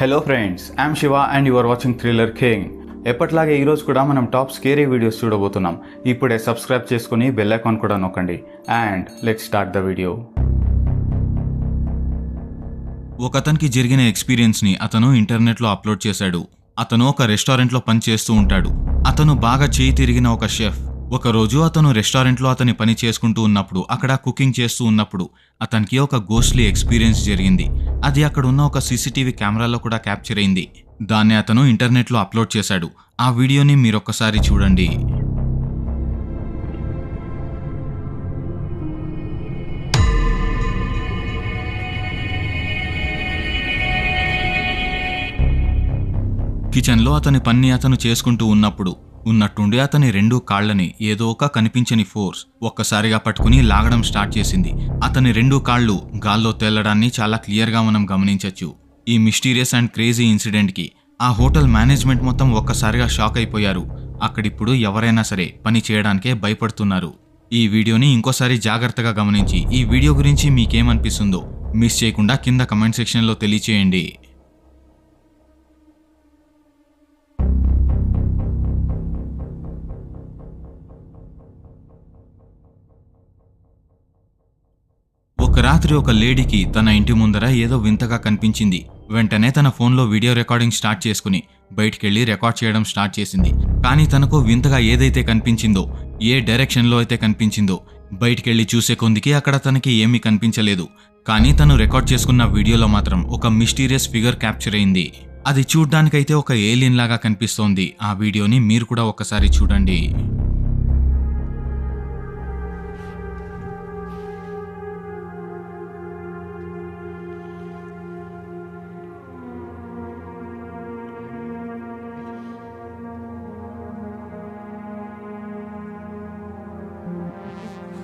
Hello friends I'm Shiva and you are watching thriller king ఎప్పట్లాగే ఈరోజు కూడా మనం టాప్ స్కేరీ వీడియోస్ చూడబోతున్నాం. ఇప్పుడే సబ్స్క్రైబ్ చేసుకుని బెల్ ఐకాన్ కూడా నొక్కండి. And let start the video ఒకతనికి జరిగిన ఎక్స్పీరియన్స్ని అతను ఇంటర్నెట్లో అప్లోడ్ చేశాడు. అతను ఒక రెస్టారెంట్లో పనిచేస్తూ ఉంటాడు. అతను బాగా చేయి తిరిగిన ఒక షెఫ్ ఒకరోజు అతను రెస్టారెంట్లో అతని పని చేసుకుంటూ ఉన్నప్పుడు అక్కడ కుకింగ్ చేస్తూ ఉన్నప్పుడు అతనికి ఒక గోస్ట్లీ ఎక్స్పీరియన్స్ జరిగింది. అది అక్కడ ఉన్న ఒక సీసీటీవీ కెమెరాలో కూడా క్యాప్చర్ అయింది. దాన్ని అతను ఇంటర్నెట్లో అప్లోడ్ చేశాడు. ఆ వీడియోని మీరొక్కసారి చూడండి. కిచెన్లో అతని పన్ని అతను చేసుకుంటూ ఉన్నప్పుడు ఉన్నట్టుండి అతని రెండు కాళ్ళని ఏదో ఒక కనిపించని ఫోర్స్ ఒక్కసారిగా పట్టుకుని లాగడం స్టార్ట్ చేసింది. అతని రెండు కాళ్ళు గాల్లో తేలడాన్ని చాలా క్లియర్గా మనం గమనించవచ్చు ఈ మిస్టీరియస్ అండ్ క్రేజీ ఇన్సిడెంట్కి ఆ హోటల్ మేనేజ్మెంట్ మొత్తం ఒక్కసారిగా షాక్ అయిపోయారు. అక్కడిప్పుడు ఎవరైనా సరే పని చేయడానికే భయపడుతున్నారు. ఈ వీడియోని ఇంకోసారి జాగ్రత్తగా గమనించి ఈ వీడియో గురించి మీకేమనిపిస్తుందో మిస్ చేయకుండా కింద కమెంట్ సెక్షన్లో తెలియచేయండి. రాత్రి ఒక లేడీకి తన ఇంటి ముందర ఏదో వింతగా కనిపించింది. వెంటనే తన ఫోన్లో వీడియో రికార్డింగ్ స్టార్ట్ చేసుకుని బయటికెళ్ళి రికార్డ్ చేయడం స్టార్ట్ చేసింది. కానీ తనకు వింతగా ఏదైతే కనిపించిందో ఏ డైరెక్షన్లో అయితే కనిపించిందో బయటికెళ్ళి చూసే కొందికి అక్కడ తనకి ఏమీ కనిపించలేదు. కానీ తను రికార్డ్ చేసుకున్న వీడియోలో మాత్రం ఒక మిస్టీరియస్ ఫిగర్ క్యాప్చర్ అయింది. అది చూడ్డానికైతే ఒక ఏలియన్ లాగా కనిపిస్తోంది. ఆ వీడియోని మీరు కూడా ఒకసారి చూడండి.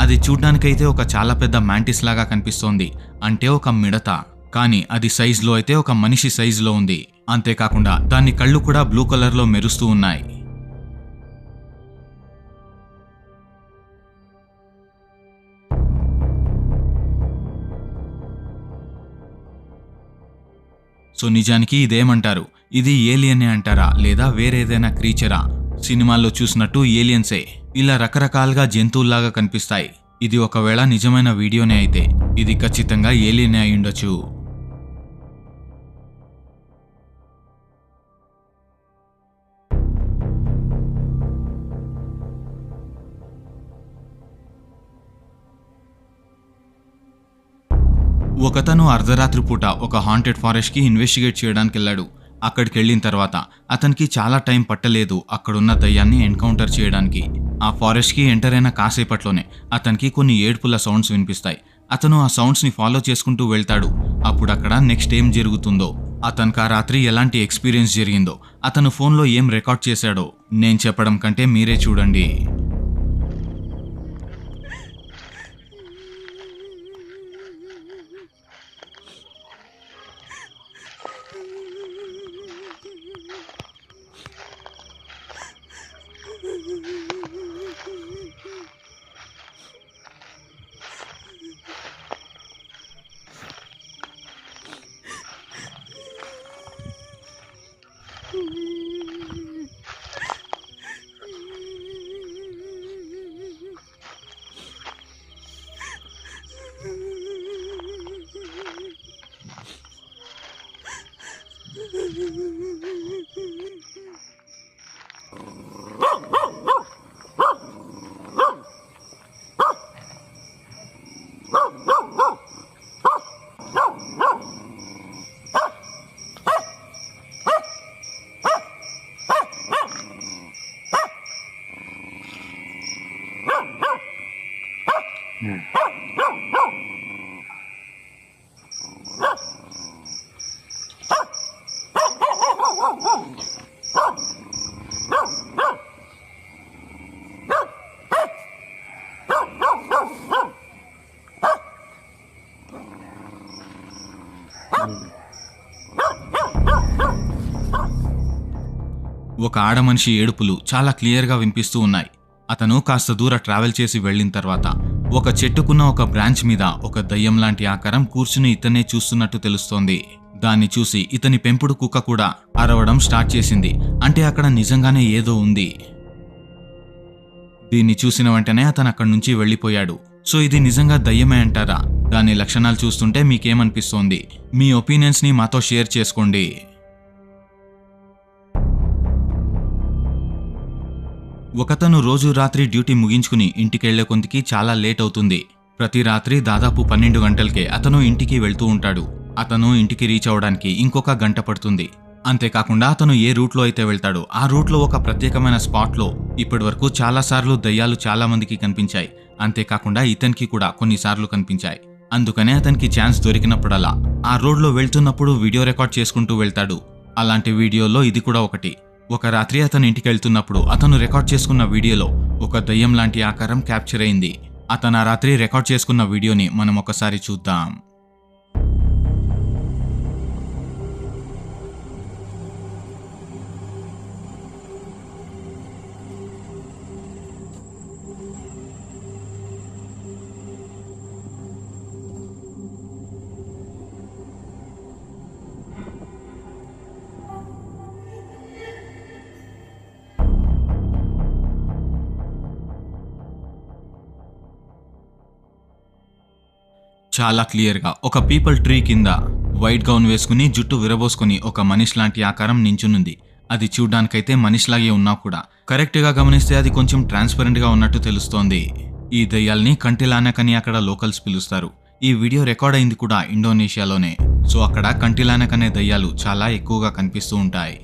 అది చూడ్డానికైతే ఒక చాలా పెద్ద మ్యాంటిస్ లాగా కనిపిస్తోంది. అంటే ఒక మిడత. కానీ అది సైజులో అయితే ఒక మనిషి సైజులో ఉంది. అంతేకాకుండా దాని కళ్ళు కూడా బ్లూ కలర్లో మెరుస్తూ ఉన్నాయి. సో నిజానికి ఇదేమంటారు? ఇది ఏలియనే అంటారా? లేదా వేరేదైనా క్రీచరా? సినిమాల్లో చూసినట్టు ఏలియన్సే. ఇలా రకరకాలుగా జంతువుల్లాగా కనిపిస్తాయి. ఇది ఒకవేళ నిజమైన వీడియోనే అయితే ఇది ఖచ్చితంగా ఏలియనే అయి ఉండొచ్చు. ఒకతను అర్ధరాత్రి పూట ఒక హాంటెడ్ ఫారెస్ట్కి ఇన్వెస్టిగేట్ చేయడానికి వెళ్ళాడు అక్కడికి వెళ్ళిన తర్వాత అతనికి చాలా టైం పట్టలేదు అక్కడున్న దయ్యాన్ని ఎన్కౌంటర్ చేయడానికి. ఆ ఫారెస్ట్కి ఎంటర్ అయిన కాసేపట్లోనే అతనికి కొన్ని ఏడుపుల సౌండ్స్ వినిపిస్తాయి. అతను ఆ సౌండ్స్ని ఫాలో చేసుకుంటూ వెళ్తాడు. అప్పుడు అక్కడ నెక్స్ట్ ఏం జరుగుతుందో అతనికి ఆ రాత్రి ఎలాంటి ఎక్స్పీరియన్స్ జరిగిందో అతను ఫోన్లో ఏం రికార్డ్ చేశాడో నేను చెప్పడం కంటే మీరే చూడండి. Oh. ఒక ఆడమనిషి ఏడుపులు చాలా క్లియర్గా వినిపిస్తూ ఉన్నాయి. అతను కాస్త దూర ట్రావెల్ చేసి వెళ్ళిన తర్వాత ఒక చెట్టుకున్న ఒక బ్రాంచ్ మీద ఒక దయ్యం లాంటి ఆకారం కూర్చుని ఇతనే చూస్తున్నట్టు తెలుస్తోంది. దాన్ని చూసి ఇతని పెంపుడు కుక్క కూడా అరవడం స్టార్ట్ చేసింది. అంటే అక్కడ నిజంగానే ఏదో ఉంది. దీన్ని చూసిన వెంటనే అతను అక్కడి నుంచి వెళ్ళిపోయాడు. సో ఇది నిజంగా దయ్యమే అంటారా? దాని లక్షణాలు చూస్తుంటే మీకేమనిపిస్తోంది? మీ ఒపీనియన్స్ని మాతో షేర్ చేసుకోండి. ఒకతను రోజు రాత్రి డ్యూటీ ముగించుకుని ఇంటికెళ్ళే కొందికి చాలా లేట్ అవుతుంది. ప్రతి రాత్రి దాదాపు పన్నెండు గంటలకే అతను ఇంటికి వెళ్తూ ఉంటాడు. అతను ఇంటికి రీచ్ అవడానికి ఇంకొక గంట పడుతుంది. అంతేకాకుండా అతను ఏ రూట్లో అయితే వెళ్తాడో ఆ రూట్లో ఒక ప్రత్యేకమైన స్పాట్లో ఇప్పటివరకు చాలాసార్లు దయ్యాలు చాలా మందికి కనిపించాయి. అంతేకాకుండా ఇతనికి కూడా కొన్నిసార్లు కనిపించాయి. అందుకనే అతనికి ఛాన్స్ దొరికినప్పుడల్లా ఆ రోడ్లో వెళ్తున్నప్పుడు వీడియో రికార్డ్ చేసుకుంటూ వెళ్తాడు. అలాంటి వీడియోలో ఇది కూడా ఒకటి. ఒక రాత్రి అతను ఇంటికి వెళ్తున్నప్పుడు అతను రికార్డ్ చేసుకున్న వీడియోలో ఒక దయ్యం లాంటి ఆకారం క్యాప్చర్ అయింది. అతను ఆ రాత్రి రికార్డ్ చేసుకున్న వీడియోని మనం ఒకసారి చూద్దాం. చాలా క్లియర్గా. ఒక పీపుల్ ట్రీ కింద వైట్ గౌన్ వేసుకుని జుట్టు విరబోసుకుని ఒక మనిషి లాంటి ఆకారం నించునుంది. అది చూడ్డానికైతే మనిషిలాగే ఉన్నా కూడా. కరెక్ట్గా గమనిస్తే అది కొంచెం ట్రాన్స్పరెంట్గా ఉన్నట్టు తెలుస్తోంది. ఈ దయ్యాల్ని కంటిలానకని అని అక్కడ లోకల్స్ పిలుస్తారు. ఈ వీడియో రికార్డ్ అయింది కూడా ఇండోనేషియాలోనే. సో అక్కడ కంటిలానక్ అనే దయ్యాలు చాలా ఎక్కువగా కనిపిస్తూ ఉంటాయి.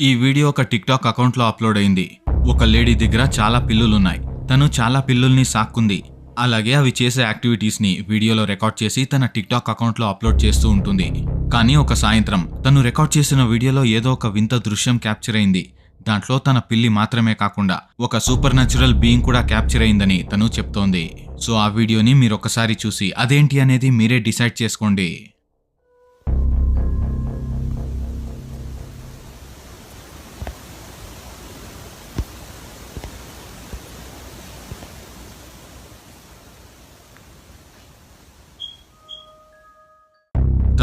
ఈ వీడియో ఒక టిక్టాక్ అకౌంట్లో అప్లోడ్ అయింది. ఒక లేడీ దగ్గర చాలా పిల్లులున్నాయి. తను చాలా పిల్లుల్ని సాక్కుంది. అలాగే అవి చేసే యాక్టివిటీస్ని వీడియోలో రికార్డ్ చేసి తన టిక్టాక్ అకౌంట్లో అప్లోడ్ చేస్తూ ఉంటుంది. కానీ ఒక సాయంత్రం తను రికార్డ్ చేసిన వీడియోలో ఏదో ఒక వింత దృశ్యం క్యాప్చర్ అయింది. దాంట్లో తన పిల్లి మాత్రమే కాకుండా ఒక సూపర్ న్యాచురల్ బీయింగ్ కూడా క్యాప్చర్ అయిందని తను చెప్తోంది. సో ఆ వీడియోని మీరు ఒకసారి చూసి అదేంటి అనేది మీరే డిసైడ్ చేసుకోండి.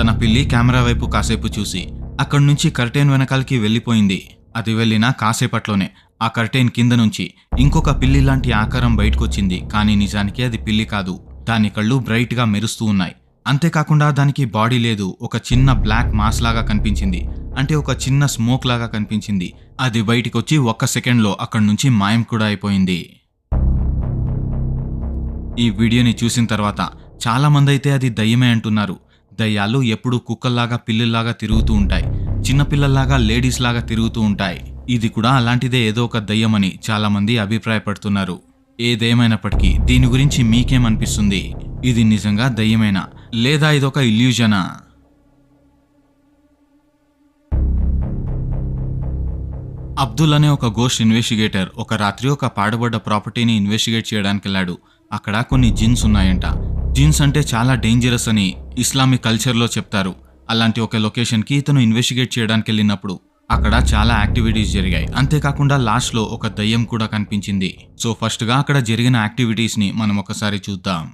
తన పిల్లి కెమెరా వైపు కాసేపు చూసి అక్కడి నుంచి కర్టెన్ వెనకాలకి వెళ్ళిపోయింది. అది వెళ్ళిన కాసేపట్లోనే ఆ కర్టెన్ కింద నుంచి ఇంకొక పిల్లి లాంటి ఆకారం బయటకొచ్చింది. కానీ నిజానికి అది పిల్లి కాదు. దాని కళ్ళు బ్రైట్గా మెరుస్తూ ఉన్నాయి. అంతేకాకుండా దానికి బాడీ లేదు. ఒక చిన్న బ్లాక్ మాస్ లాగా కనిపించింది. అంటే ఒక చిన్న స్మోక్ లాగా కనిపించింది. అది బయటికొచ్చి ఒక్క సెకండ్లో అక్కడి నుంచి మాయం కూడా అయిపోయింది. ఈ వీడియోని చూసిన తర్వాత చాలామంది అయితే అది దయ్యమే అంటున్నారు. దయ్యాలు ఎప్పుడూ కుక్కల్లాగా పిల్లుల్లాగా తిరుగుతూ ఉంటాయి. చిన్నపిల్లల్లాగా లేడీస్ లాగా తిరుగుతూ ఉంటాయి. ఇది కూడా అలాంటిదే ఏదో ఒక దయ్యమని చాలామంది అభిప్రాయపడుతున్నారు. ఏదేమైనప్పటికీ దీని గురించి మీకేమనిపిస్తుంది? ఇది నిజంగా దయ్యమేనా? లేదా ఇదొక ఇల్యూజనా? అబ్దుల్ అనే ఒక గోస్ట్ ఇన్వెస్టిగేటర్ ఒక రాత్రి ఒక పాడుబడ్డ ప్రాపర్టీని ఇన్వెస్టిగేట్ చేయడానికి వెళ్ళాడు అక్కడ కొన్ని జిన్స్ ఉన్నాయంట. జిన్స్ అంటే చాలా డేంజరస్ అని ఇస్లామిక్ కల్చర్లో చెప్తారు అలాంటి ఒక లొకేషన్కి ఇతను ఇన్వెస్టిగేట్ చేయడానికి వెళ్ళినప్పుడు అక్కడ చాలా యాక్టివిటీస్ జరిగాయి అంతేకాకుండా లాస్ట్లో ఒక దయ్యం కూడా కనిపించింది సో ఫస్ట్గా అక్కడ జరిగిన యాక్టివిటీస్ని మనం ఒకసారి చూద్దాం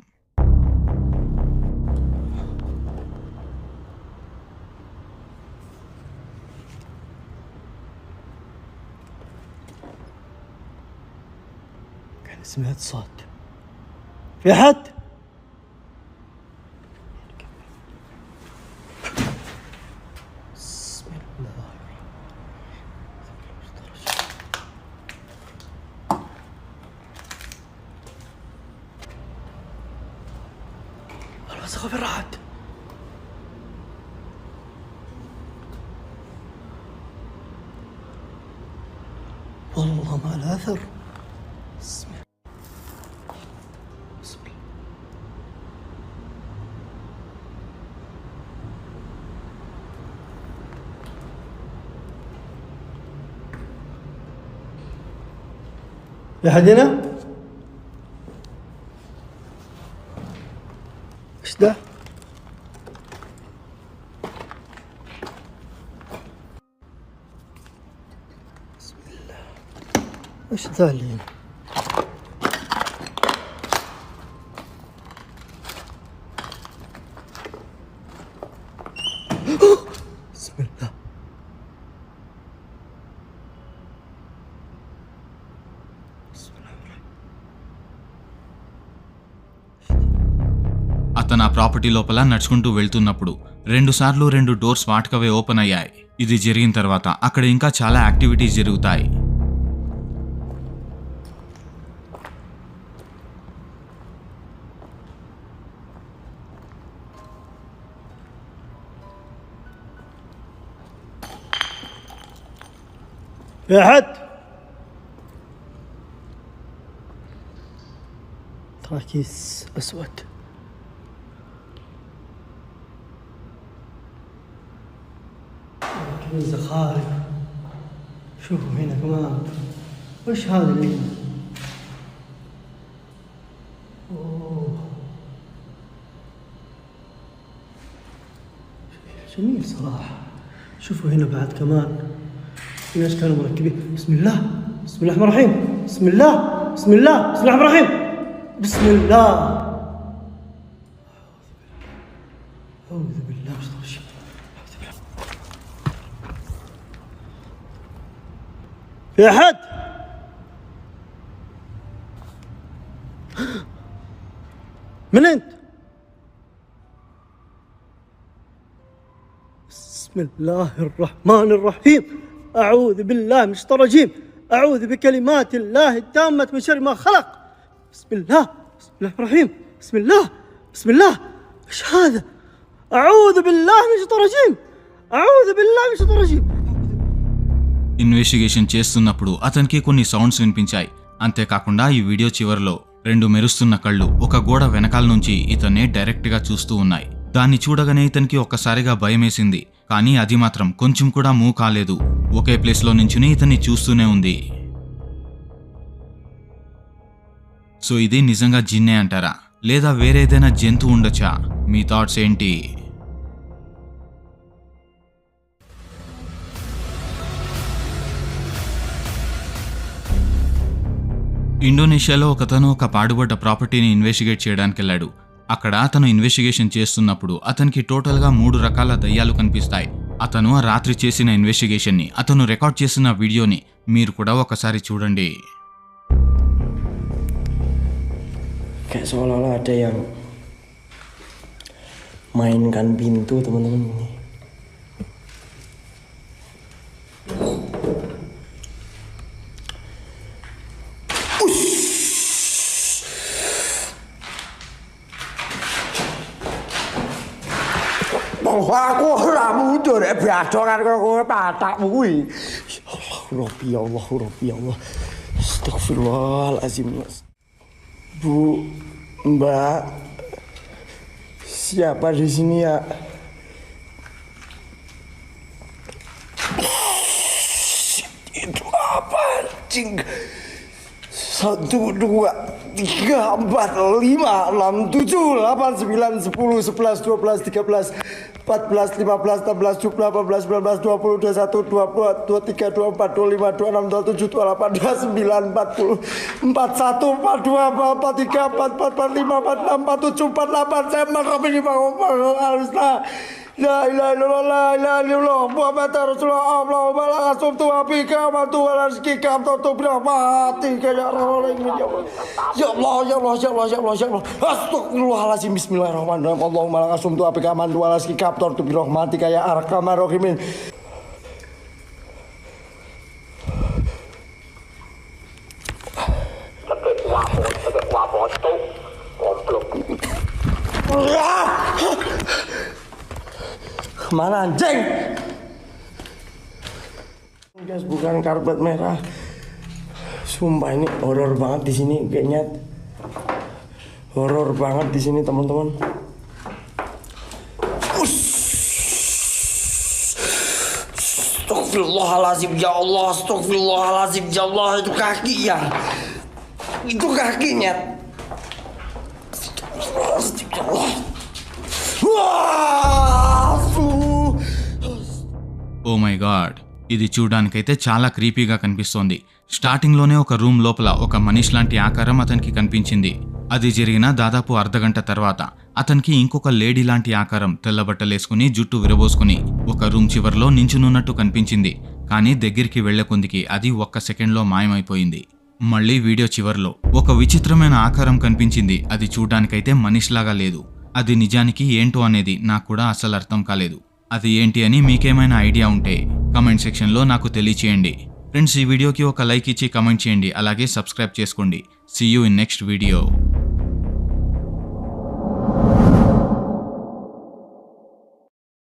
كان سمعت صوت في حد في هنا؟ إيش ده؟ بسم الله إيش ذا اللي هنا؟ ప్రాపర్టీ లోపల నడుచుకుంటూ వెళ్తున్నప్పుడు రెండు సార్లు రెండు డోర్స్ వాటికవే ఓపెన్ అయ్యాయి ఇది జరిగిన తర్వాత అక్కడ ఇంకా చాలా యాక్టివిటీస్ జరుగుతాయి في أحد؟ تراكيس أسود كنيسة زخارف شوفوا هنا كمان. وش هذا اللي. جميل صراحة. شوفوا هنا بعد كمان. ناس كانوا مركبين. بسم الله. بسم الله الرحمن الرحيم. بسم الله. بسم الله. بسم الله الرحمن الرحيم. بسم الله أعوذ بالله من الشيطان الرجيم أعوذ بالله أحد. من أنت؟ بسم الله الرحمن الرحيم. أعوذ بالله من الشيطان الرجيم. أعوذ بكلمات الله التامة من شر ما خلق. بسم الله بسم الله الرحيم. بسم الله بسم الله. إيش هذا؟ أعوذ بالله من الشيطان الرجيم. أعوذ بالله من الشيطان الرجيم. ఇన్వెస్టిగేషన్ చేస్తున్నప్పుడు అతనికి కొన్ని సౌండ్స్ వినిపించాయి. అంతేకాకుండా ఈ వీడియో చివరిలో రెండు మెరుస్తున్న కళ్ళు ఒక గోడ వెనకాల నుంచి ఇతన్నే డైరెక్ట్గా చూస్తూ ఉన్నాయి. దాన్ని చూడగానే ఇతనికి ఒక్కసారిగా భయమేసింది. కానీ అది మాత్రం కొంచెం కూడా మూవ్ కాలేదు. ఒకే ప్లేస్లో నించుని ఇతన్ని చూస్తూనే ఉంది. సో ఇది నిజంగా జిన్నే అంటారా? లేదా వేరేదైనా జంతువు ఉండొచ్చా? మీ థాట్స్ ఏంటి? ఇండోనేషియాలో ఒకతను ఒక పాడుబడ్డ ప్రాపర్టీని ఇన్వెస్టిగేట్ చేయడానికి వెళ్ళాడు అక్కడ అతను ఇన్వెస్టిగేషన్ చేస్తున్నప్పుడు అతనికి టోటల్గా మూడు రకాల దయ్యాలు కనిపిస్తాయి. అతను ఆ రాత్రి చేసిన ఇన్వెస్టిగేషన్ని అతను రికార్డ్ చేసిన వీడియోని మీరు కూడా ఒకసారి చూడండి. Kayak seolah-olah ada yang mainkan pintu teman-teman. ini Bahwa aku ora mundur ya biadokan karo kowe patakmu kuwi. Rabbi Allah, Rabbi Allah. Astagfirullahalazim. Bu, Mbak, siapa di sini ya? Itu apa anjing? Satu, dua, tiga, empat, lima, enam, tujuh, delapan, sembilan, sepuluh, sebelas, dua belas, tiga belas, empat belas, lima belas, enam belas, tujuh belas, delapan belas, sembilan belas, dua puluh, dua satu, dua dua, dua tiga, dua empat, dua lima, dua enam, dua tujuh, dua delapan, dua sembilan, empat puluh, empat satu, empat dua, empat tiga, empat empat, empat lima, empat enam, empat tujuh, empat delapan, saya makan ini bangun bangun harus lah. La ilaha illallah la ilaha illallah. Muhammad Rasulullah Allahumma la asum tu api kaman tu ala rezeki kam tu bila mati ya Allah. Ya Allah ya Allah ya Allah ya Allah ya Allah. Astagfirullahalazim Bismillahirrahmanirrahim. Allahumma la asum tu api kaman tu kam tu tu bila mati ya arhamar rahimin anjing? Guys, bukan karpet merah. Sumpah ini horor banget di sini kayaknya. Horor banget di sini teman-teman. Astagfirullahalazim ya Allah, astagfirullahalazim ya Allah itu kaki ya. itu kakinya. Wah, aduh. Oh my god ఇది చూడడానికైతే చాలా క్రీపీగా కనిపిస్తోంది. స్టార్టింగ్లోనే ఒక room లోపల ఒక మనిషి లాంటి ఆకారం అతనికి కనిపించింది. అది జరిగిన దాదాపు అర్ధగంట తర్వాత అతనికి ఇంకొక లేడీ లాంటి ఆకారం తెల్లబట్టలేసుకుని జుట్టు విరబోసుకుని ఒక రూమ్ చివరిలో నించునున్నట్టు కనిపించింది. కానీ దగ్గరికి వెళ్ళే కొందికి అది ఒక్క సెకండ్లో మాయమైపోయింది. మళ్ళీ వీడియో చివర్లో ఒక విచిత్రమైన ఆకారం కనిపించింది. అది చూడ్డానికైతే మనిషిలాగా లేదు. అది నిజానికి ఏంటో అనేది నాకు కూడా అసలు అర్థం కాలేదు. అది ఏంటి అని మీకేమైనా ఐడియా ఉంటే కమెంట్ సెక్షన్లో నాకు తెలియచేయండి. ఫ్రెండ్స్ ఈ వీడియోకి ఒక లైక్ ఇచ్చి కమెంట్ చేయండి. అలాగే సబ్స్క్రైబ్ చేసుకోండి. See you in next video